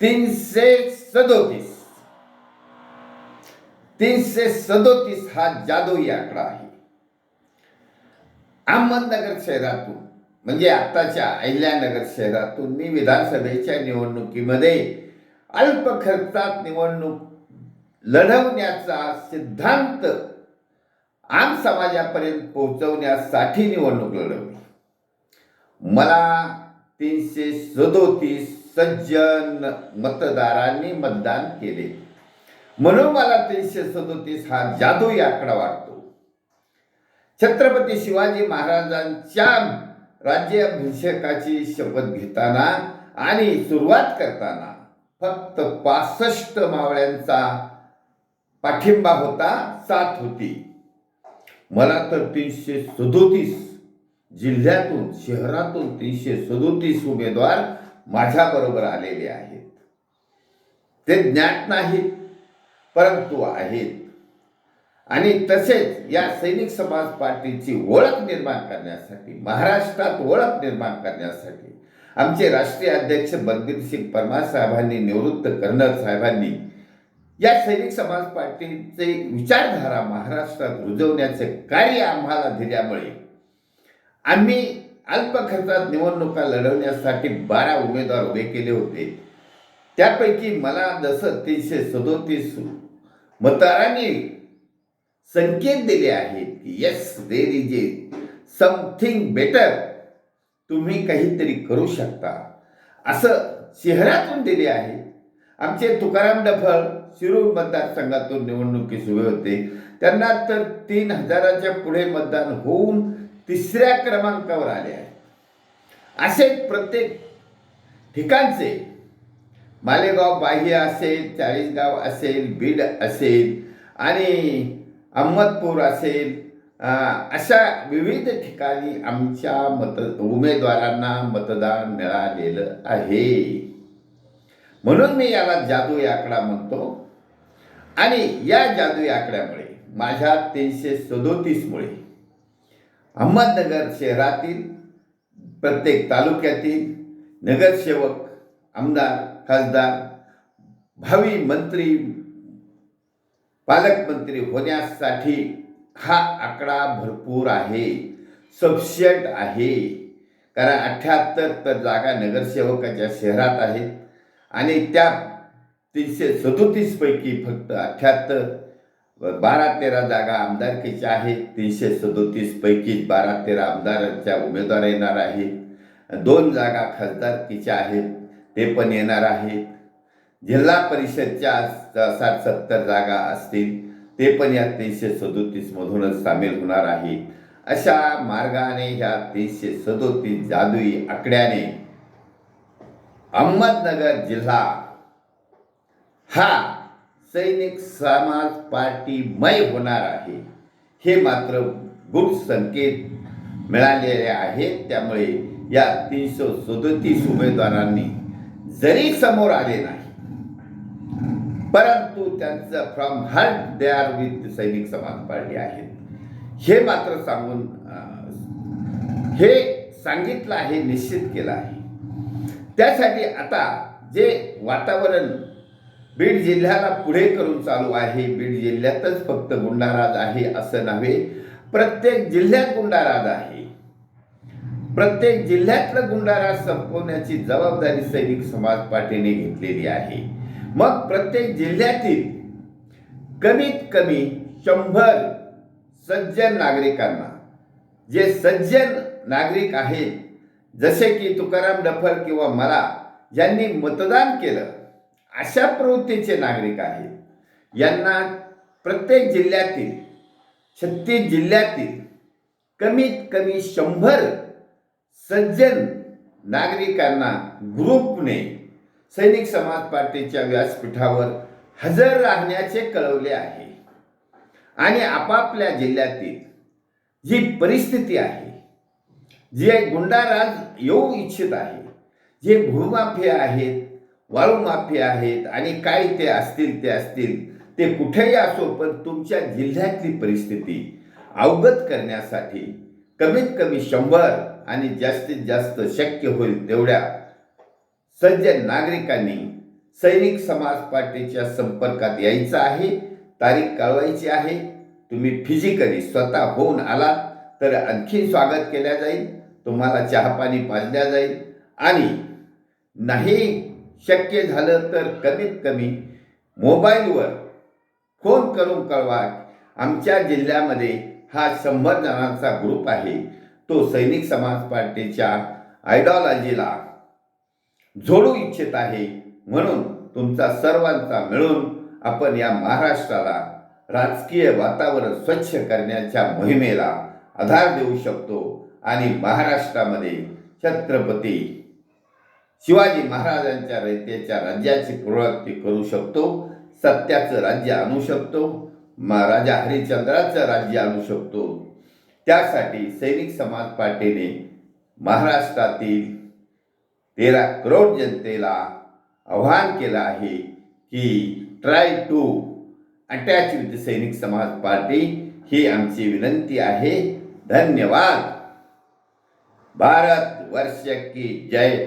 तीनशे सदोतीस तीनशे सदोतीस हा जादुई आकडा आहे. अहमदनगर शहरातून म्हणजे आत्ताच्या अहिल्यानगर शहरातून मी विधानसभेच्या निवडणुकीमध्ये अल्प खर्चात निवडणूक लढवण्याचा सिद्धांत आम समाजापर्यंत पोहोचवण्यासाठी निवडणूक लढवली. मला तीनशे सदोतीस सज्जन मतदारांनी मतदान केले. म्हणून मला तीनशे सदोतीस हा जादुई आकडा वाटतो. छत्रपती शिवाजी महाराजांच्या राज्याभिषेकाची शपथ घेताना आणि सुरुवात करताना फक्त पासष्ट मावळ्यांचा पाठिंबा होता साथ होती. मला तर तीनशे सदोतीस जिल्ह्यातून शहरातून तीनशे सदोतीस उमेदवार माझ्याबरोबर आलेले आहेत. ते ज्ञात नाहीत परंतु आहेत. आणि तसेच या सैनिक समाज पार्टीची ओळख निर्माण करण्यासाठी महाराष्ट्रात ओळख निर्माण करण्यासाठी आमचे राष्ट्रीय अध्यक्ष बलबीर सिंग परमार साहेबांनी निवृत्त कर्नल साहेबांनी या सैनिक समाज पार्टीचे विचारधारा महाराष्ट्रात रुजवण्याचे कार्य आम्हाला दिल्यामुळे आम्ही अल्प खर्चात निवडणुका लढवण्यासाठी बारा उमेदवार उभे केले होते. त्यापैकी मला जसं तीनशे सदोतीस मतदारांनी संकेत दिले आहेत की yes there is a something better तुम्ही काहीतरी करू शकता. असं शहरातून दिले आहे. आमचे तुकाराम डफळ शिरूर मतदारसंघातून निवडणुकीस उभे होते. त्यांना तर तीन हजाराच्या पुढे मतदान होऊन तिसऱ्या क्रमांकावर आले आहे असे प्रत्येक ठिकाणचे मालेगाव बाह्य असेल चाळीसगाव असेल बीड असेल आणि अहमदपूर असेल अशा विविध ठिकाणी आमच्या मत उमेदवारांना मतदान मिळालेलं आहे. म्हणून मी याला जादू आकडा म्हणतो. आणि या जादू आकड्यामुळे माझ्या तीनशे सदोतीसमुळे अहमदनगर शहरातील प्रत्येक तालुक्यातील नगरसेवक आमदार खासदार भावी मंत्री पालकमंत्री होण्यासाठी हा आकडा भरपूर आहे सबशेट आहे. कारण अठ्ठ्याहत्तर तर जागा नगरसेवकाच्या शहरात आहेत आणि त्या तीनशे सदोतीसपैकी फक्त अठ्ठ्याहत्तर बारा तेरा जागा आमदारकीच्या आहेत. तीनशे सदोतीसपैकी बारा तेरा आमदारांच्या उमेदवार येणार आहेत. दोन जागा खासदारकीच्या आहेत. ते पण येणार आहेत. जिल्हा परिषदच्या साठ सत्तर जागा असतील ते पण या तीनशे सदोतीसमधूनच सामील होणार आहे अशा मार्गाने ह्या तीनशे सदोतीस जादुई आकड्याने अहमदनगर जिल्हा हा सैनिक समाज पार्टीमय होणार आहे. हे मात्र गुड संकेत मिळालेले आहेत. त्यामुळे या तीनशे सदतीस उमेदवारांनी जरी समोर आले नाही परंतु त्यांचं from heart they are with Sainik Samaj party आहेत. हे मात्र सांगून हे सांगितलं आहे निश्चित केलं आहे. त्यासाठी आता जे वातावरण बीड जिल्ह्याला पुढे करून चालू आहे. बीड जिल्ह्यातच फक्त गुंडाराज आहे असं नव्हे प्रत्येक जिल्ह्यात गुंडाराज आहे. प्रत्येक जिल्ह्यातलं गुंडाराज संपवण्याची जबाबदारी सैनिक समाज पार्टीने घेतलेली आहे. मग प्रत्येक जिल्ह्यातील कमीत कमी शंभर सज्जन नागरिकांना जे सज्जन नागरिक आहेत जसे की तुकाराम डफर किंवा मला ज्यांनी मतदान केलं अशा प्रवृत्तीचे नागरिक आहेत. यांना प्रत्येक जिल्ह्यातील छत्तीस जिल्ह्यातील कमीत कमी शंभर सज्जन नागरिकांना ग्रुपने सैनिक समाज पार्टीच्या व्यासपीठावर हजर राहण्याचे कळवले आहे. आणि आपापल्या जिल्ह्यातील जी परिस्थिती आहे जे गुंडाराज येऊ इच्छित आहे जे भूमाफिया आहेत वाळूमाफी आहेत आणि काय ते असतील ते असतील ते कुठेही असो पण तुमच्या जिल्ह्यातली परिस्थिती अवगत करण्यासाठी कमीत कमी शंभर आणि जास्तीत जास्त शक्य होईल तेवढ्या सज्ज नागरिकांनी सैनिक समाज पार्टीच्या संपर्कात यायचं आहे तारीख कळवायची आहे. तुम्ही फिजिकली स्वतः होऊन आलात तर आणखी स्वागत केल्या जाईल तुम्हाला चहापाणी पाजल्या जाईल आणि नाही शक्य झालं तर कमीत कमी मोबाईलवर फोन करून कळवा. आमच्या जिल्ह्यामध्ये हा शंभर जणांचा ग्रुप आहे. तो सैनिक समाज पार्टीच्या आयडॉलॉजीला जोडू इच्छित आहे. म्हणून तुमचा सर्वांचा मिळून आपण या महाराष्ट्राला राजकीय वातावरण स्वच्छ करण्याच्या मोहिमेला आधार देऊ शकतो. आणि महाराष्ट्रामध्ये छत्रपती शिवाजी महाराजांच्या रयतेच्या राज्याची पुनरावृत्ती करू शकतो सत्याचं राज्य आणू शकतो महाराजा हरिश्चंद्राचं राज्य आणू शकतो. त्यासाठी सैनिक समाज पार्टीने महाराष्ट्रातील तेरा करोड जनतेला आव्हान केलं आहे की try to attach with Sainik Samaj party ही आमची विनंती आहे. धन्यवाद. भारत वर्ष की जय.